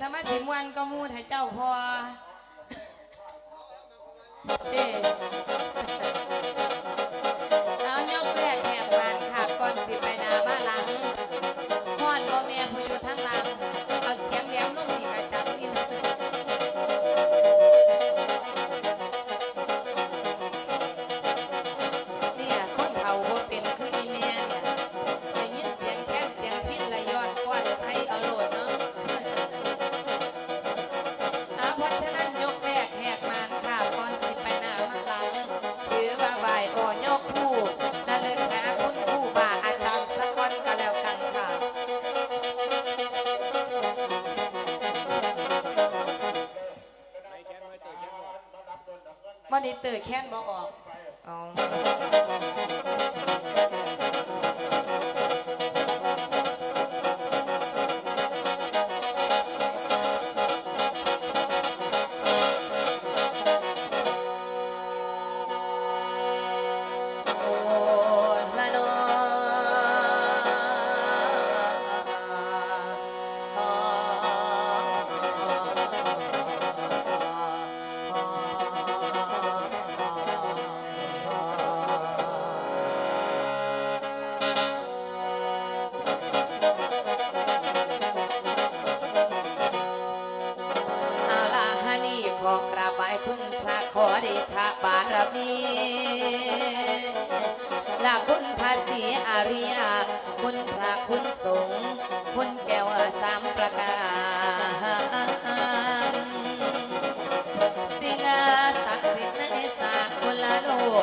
สมาสิมวันก็มูให้เจ้าพอเด้ ถวายโอยกคู่ระลึกหาคุณครูบาอาจารย์สักวันก็แล้วกันค่ะวันตื่นแค้นบอกออก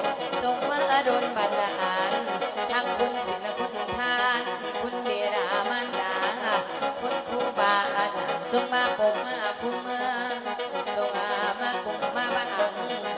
ดจงมาอรุณบันดาลทั้งคุณศิลคุณทาน คุณเมรามันดาคุณครูบาอาจารย์จงมาปกมาคุ้มจงอามาปกมาบัง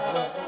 yeah.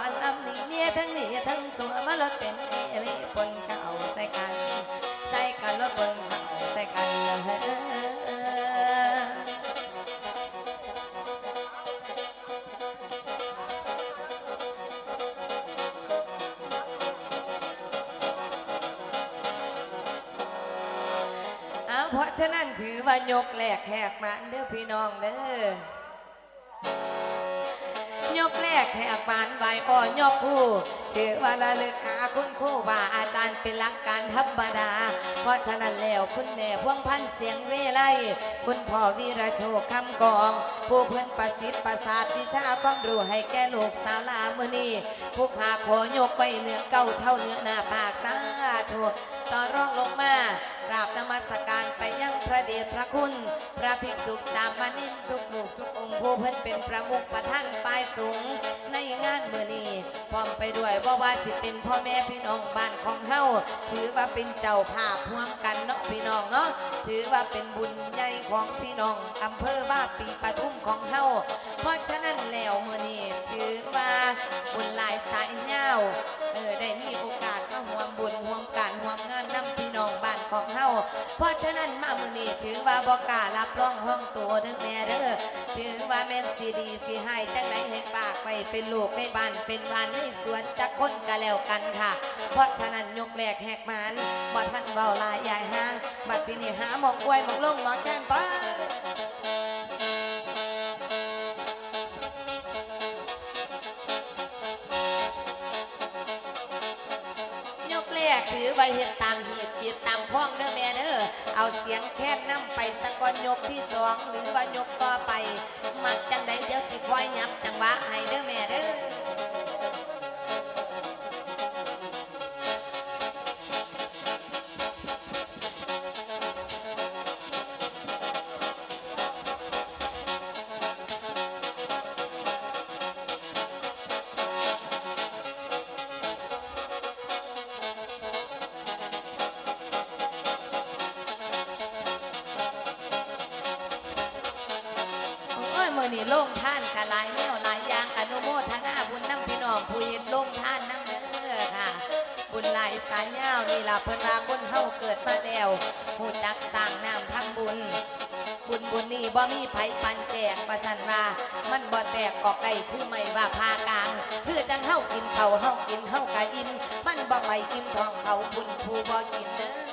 อนลำนี้เนี่ยทั้งนี้ทั้งสวยมาลดเป็นเอลิปนเข่าใส่กัน ใส่กันลดปนเขาใส่กันเพราะฉะนั้นถือว่ายกแหลกแหกมันเด้อพี่น้องเด้อ ยกแหลกแหกมานใบอ่อนยกผู้ถือว่าระลึกหาคุณครูบาอาจารย์เป็นหลักการธรรมดา เพราะฉะนั้นแล้วคุณแม่พ่วงพันเสียงเรไลคุณพ่อวีระโชคคำกอง ผู้เพื่อนประสิทธิ์ประสาทวิชาความรู้ให้แก่ลูกสาวลามือนี้ผู้ขาขอยกไปเนื้อเก้าเท่าเนื้อหน้าปากสาธุต่อรองลงมา ราบนมัสการไปยังพระเดชพระคุณ พระภิกษุสามเณรทุกหมู่ทุกองค์ผู้เพิ่นเป็นประมุขประท่านปลายสูง ในงานเมื่อนี้พร้อมไปด้วยว่าว่าสิเป็นพ่อแม่พี่น้องบ้านของเฮาถือว่าเป็นเจ้าภาพร่วมกันเนาะพี่น้องเนาะถือว่าเป็นบุญใหญ่ของพี่น้องอำเภอบ้านปีปทุมของเฮาเพราะฉะนั้นแล้วเมื่อนี้ถือว่าบุญหลายสายเงาเออได้มีโอกาสมาห่วมบุญห่วมการห่วมงานนํพี่น้องบ้าน ของเฮาเพราะฉะนั้นมามือนี้ถือว่าบอกการับรองห้องตัวเด้อแม่เด้อถือว่าแม่นสีดีสีให้จังไหนให้ปากไปเป็นลูกในบ้านเป็นบ้านในสวนจักคนก็แล้วกันค่ะ เพราะฉะนั้นยกแหลกแหกมันบ่ท่านเบาลายใหญ่ห้างบัดที่นี่หาหมองกล้วยหมองลงหมองแกนไปย ไว้เฮ็ดตามเหตุจิตตามพ้องเด้อแม่เด้อเอาเสียงแค่นำไปสะกอนยกที่สองหรือว่ายกต่อไป มักจังใดเดี๋ยวสิคอยยับจังหวะให้เด้อแม่เด้อ บุญหลายสายยาวนี่ล่ะเพิ่นว่าคนเฮาเกิดมาแล้วหูจักสร้างน้ำทำบุญ บุญบุญนี่บ่มีไผปันแจกประสันว่ามันบ่แตกกอกไก่คือไม่ว่าพากลางเพื่อจังเฮากินเขาเฮากินเฮากะอิ่มมันบ่ไปกินทองเขาบุญผู้บ่กินเด้อ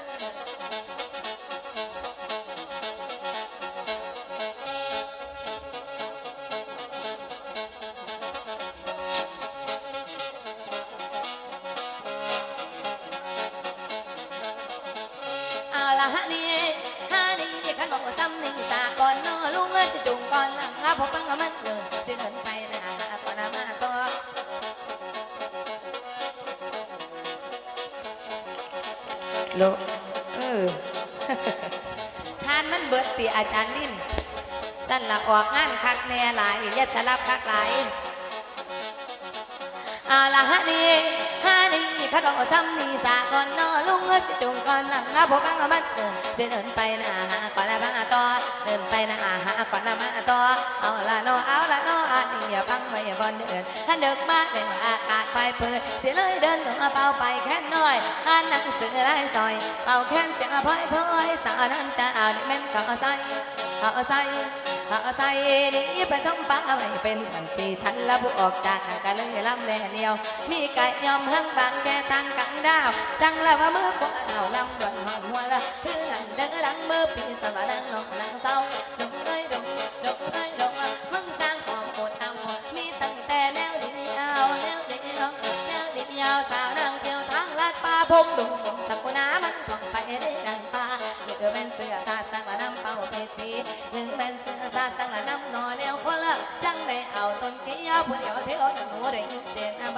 พอฟังก็มันเกินสิเดินไปนะก่อนนะมาต่อโลเออทานมันเบิดตีอาจารย์ลิ้นสั้นละออกงานคักแน่หลายอย่าชะลับคักหลายอาละฮะนี่ ฮะนี่ข้าดอกซ้ำนี่สาก่อนนอลุงเอสิจุงก่อนหลังอาพวกกังมันเดินเดินไปนะหาก่อนละมาต่อเดินไปนะหาก่อนละมาต่อเอาละนอเอาละนออันนี้อย่าฟังไว้อย่าบอลเดินถ้าเดิกมาเดินอากาศไปเปิดเสียเลยเดินลงเป่าไปแค่น้อยอ่านหนังสือไร้ซอย เป่าแค่เสียงพอยพอยสาวนั้นจะเอานี่แม่นเขาใส่เขาใส่ เอาใส่นี่ไปชมป้าไว้เป็นพันปีทันละบุออกจากกันเลยลำแลเดียว มีไก่ยอมหังบางแค่ทางกังดาวจังละว่ามือก็เอาลำดวนหอมหัวละคือหลังเด้อหลังมือปีสวรรค์ลงหลังเศร้า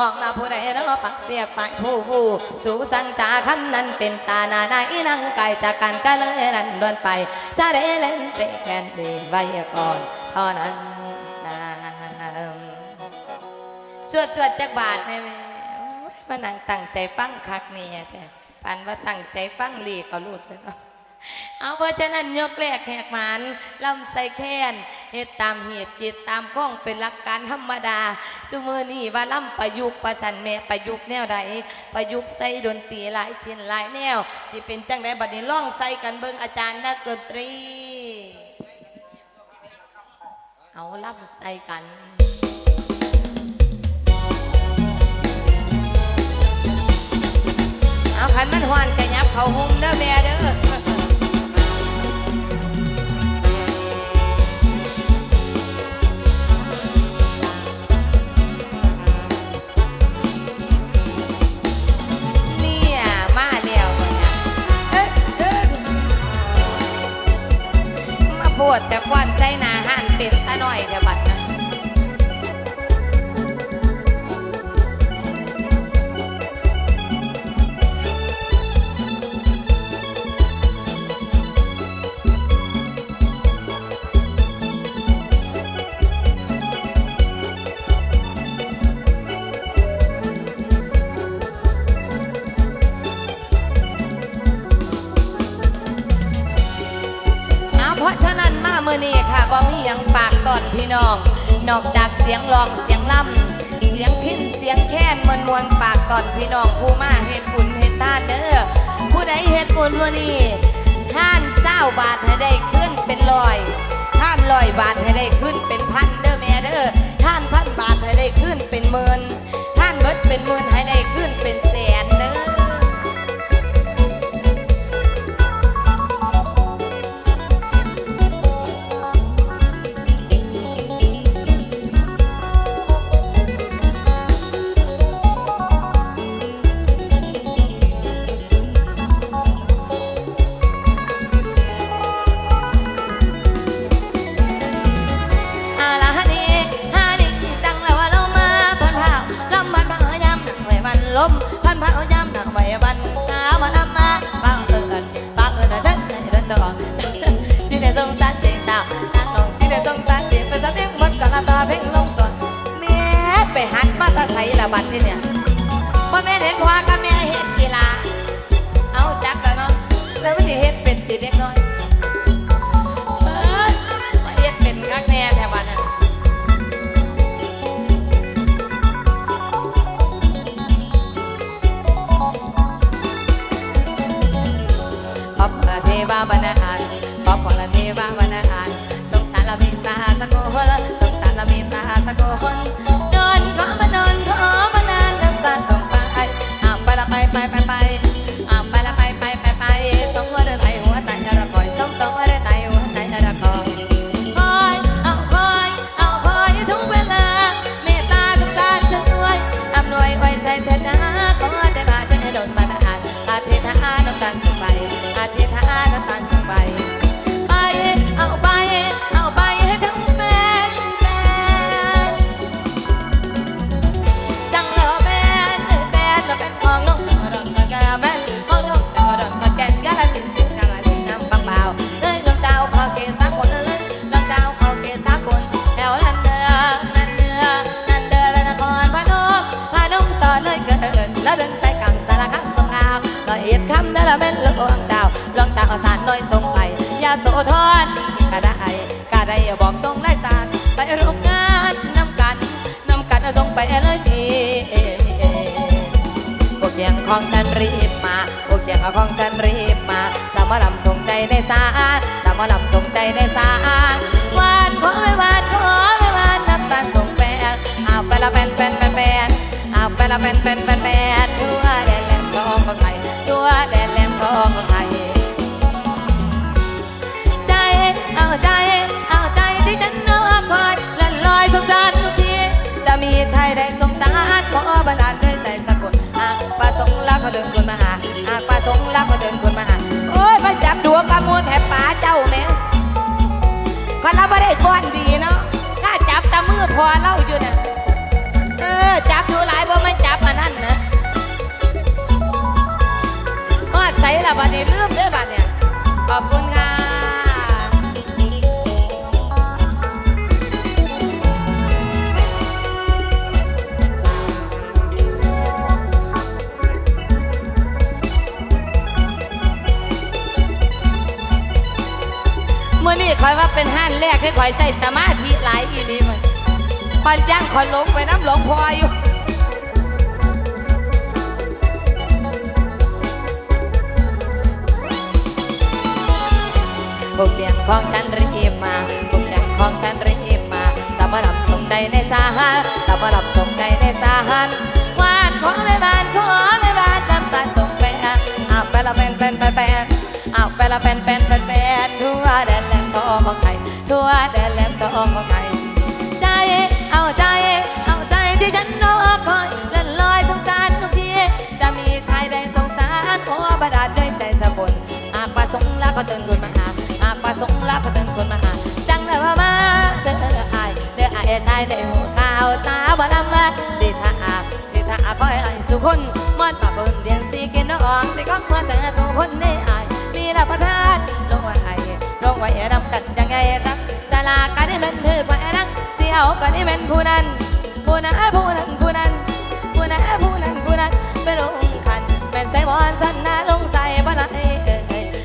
ห้องเราผู้ใดเนาะปักเสียกไปผู้ผู้สู่สังจาคำนั้นเป็นตาหนาในนั่งไก่จากกันก็เลยรันดวนไปซาเดเล่นเตะแคนเดไว้ก่อนเท่านั้นนะสวดสวดจักบาทแม่ม่อมานั่งตั้งใจฟังคักเนี่ยแต่ปันว่าตั้งใจฟังหลีก็รูดเลยเนาะเอาเพราะฉะนั้นยกแรกแหกหมันลำใส่แค้น เหตุตามเหตุจิตตามข้องเป็นหลักการธรรมดาสมือนี่ว่าลำประยุกประสันแม่ประยุกแนวใดประยุกใส่ดนตรีหลายชิ้นหลายแนวสิเป็นจังไดบัดนี้ล่องใส่กันเบิ่งอาจารย์นักดนตรี เอาลำใส่กันเอาพันมันหวานกระยับเขาหุ้มเด้อแม่เด้อ ปวดแต่ควันใจหนาหันเป็นตะหน่อยเถอะ่น้อง นอกจากเสียงร้องเสียงล่ำเสียงพินเสียงแค้นมวลมวลปากก่อนพี่น้องผู้มาเฮ็ดบุญเฮ็ดทานเด้อผู้ใดเฮ็ดบุญวันนี้ท่านเศร้าบาทให้ได้ขึ้นเป็นลอยท่านลอยบาทให้ได้ขึ้นเป็นพันเด้อแม่เด้อท่านพันบาทให้ได้ขึ้นเป็นหมื่นท่านเบิดเป็นหมื่นให้ นังไว้วันพันเผายำหนังไว้วันสาวมาลำมาบังเอิญบังเอิญนะฉันเดินจองจีได้สงสารเจตาวตาต้องจีได้สงสารเจตเป็นสาวเด็กวัดก่อนละตาเพ่งลงสนแม่ไปหันมาตาใสละบัดที่เนี่ยว่าแม่เห็นควากับแม่เห็นกีฬาเอาจักแล้วเนาะแต่ไม่ได้เห็นเป็นสิเด็กน้อยเอ้ยมาเอ็ดเป็นคักแน่แถวบ้านนั้น วาบรรณาานขอบพระเทวาบรรณาานสงสารละเม หลวงดาวเอาสารน้อยส่งไปยาโสธรก็ได้ก็ได้บอกส่งได้สารไปร่วมงานนำกันนำกันส่งไปเลยทีพวกเสียงของฉันรีบมาพวกเสียงของฉันรีบมา สามลำส่งใจในสารสามลำส่งใจในสารหวานขอไม่หวานขอไม่หวานน้ำตาลส่งแปนเอาไปละแปนแปนแปนแปนเอาไปละแปนแปนแปนแปน หากประสงค์รักก็เดินคนมาหา หากประสงค์รักก็เดินคนมาหา โอ้ยมาจับดวงกระมูแถบป่าเจ้าแม่คนเราไม่ได้ก้อนดีเนาะถ้าจับตามือพอเล่าอยู่เนี่ยเออจับอยู่หลายบ่ไม่จับอันนั้นนะฮอดใส่ละบัดนี้ลืมเด้อบัดเนี่ยขอบคุณค่ะ คอยว่าเป็นห้านแรกที่คอยใส่สมาธิหลายอีนี้มันคอยย่างคอยลงไปน้ำหลงพออยู่บุกเบียงของฉันรีบมาบุกเบียงของฉันรีบมาสำหรับส่งใจในสาหัสสำหรับส่งใจในสาหัสวานของในบ้านของในบ้านน้ำตาส่งไปอะอ้าวไปละเป็นเป็นเป็นเป็นอ้าวไปละเป็นเป็นเป็น ของไทยทั่วแดนแหลมทองของไทยใจเอาใจ เอาใจที่ฉันรอคอยเล่นลอยสงสารทุกทีจะมีชายใดสงสารขอบดาลด้วยใจสะบนหากประสงค์ล้วก็เตือนคนมาหาหากประสงค์ล้วก็เตือนคนมาหาจังเลยว่ามาเด้ออายเด้ออายชายเด้อหูข่าวสาวบ่ลำมาสิท่าอาสิท่าอาคอยให้สุคนมอดปากบนเดียนสิกินน้องสิก็เมื่อแต่สุคนได้อายมีรับประทานลงไว้ลงไว้นำกันจังไงตัก จะลากันให้มันถือไว้นักเสียวกันให้มันผู้นั้นผู้นั้นผู้นั้นผู้นั้นผู้นั้นผู้นั้นผู้นั้นไปลงขันแม่นใส่บอลสันนาลงใส่บลาเอ้ย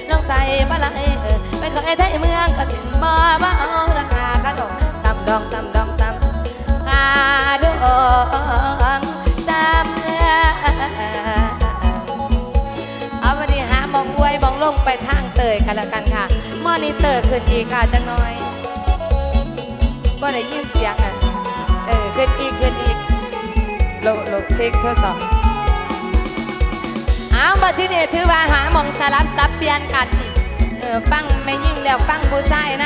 น้องใส่บลาเอ้ยไม่เคยไทยเมืองก็สินบ่บ่เอาราคาขนมซ้ำดองซ้ำดองซ้ำขาดองซ้ำเอาวันนี้หาบองอวยบองลงไปทางเตยกันแล้วกันค่ะมอนิเตอร์ขึ้นอีกค่ะจังน้อย บ่ได้ยินเสียงอะเออขึ้นอีกขึ้นอีกลบลเช็คทดสอบเอาบัดที่นี่ถือว่าหาหมองสลับซับเปลี่ยนกันเออฟังไม่ยิ่งแล้วฟังผู้ชายน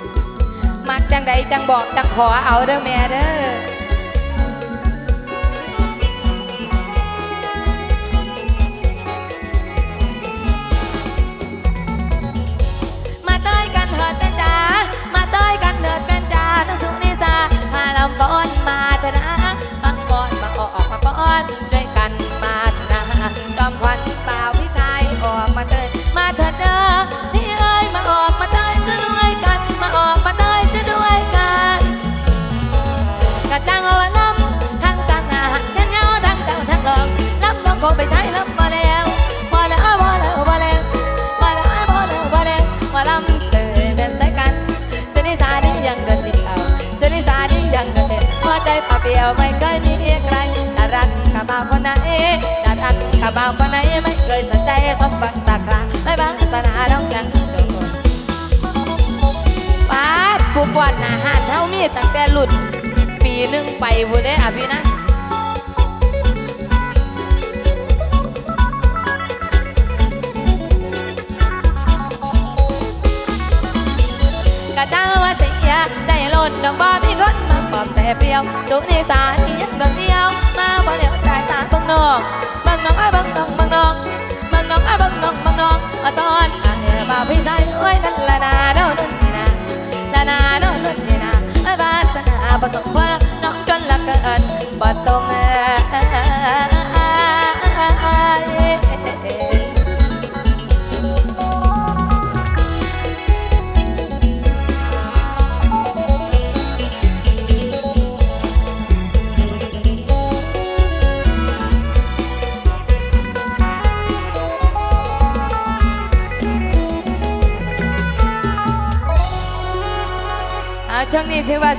ำมักจังใดจังบอกจังขอเอาเด้อแม่เด้อ ไม่เคยสนใจสมบัติสักครั้งไม่บังสนาน้องยังโดนปาดผู้กวาดอาหารเท่ามีตั้งแต่หลุด ปีหนึ่งไปผู้ได้อพี่นั้นกะเจ้าว่าเสียใจหล่นดอกบ่มีคนมาปอบแต่เปรี้ยวสุนิสารยังดอกเดียวมาบ่เหลียวังน้องบังน้องไอ้บังน้องบังน้องบังน้องไอ้บังน้องบังน้องมาตอนอะเออบาพี่ชายเอ้ยนั่นละนาเด้อ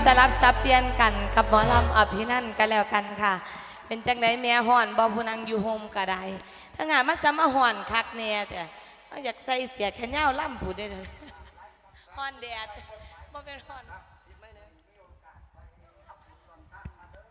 สลับสับเปลี่ยนกันกับหมอลำอภินันกันแล้วกันค่ะ เป็นจังไดแม่ห่อนบอผู้นังอยู่โฮมก็ได้ถ้างานมาสมาห่อนคักเนี่ยแต่อยากใส่เสียแขนยาวล่ำผุดได้ห่อนแดดบ่เป็นห่อน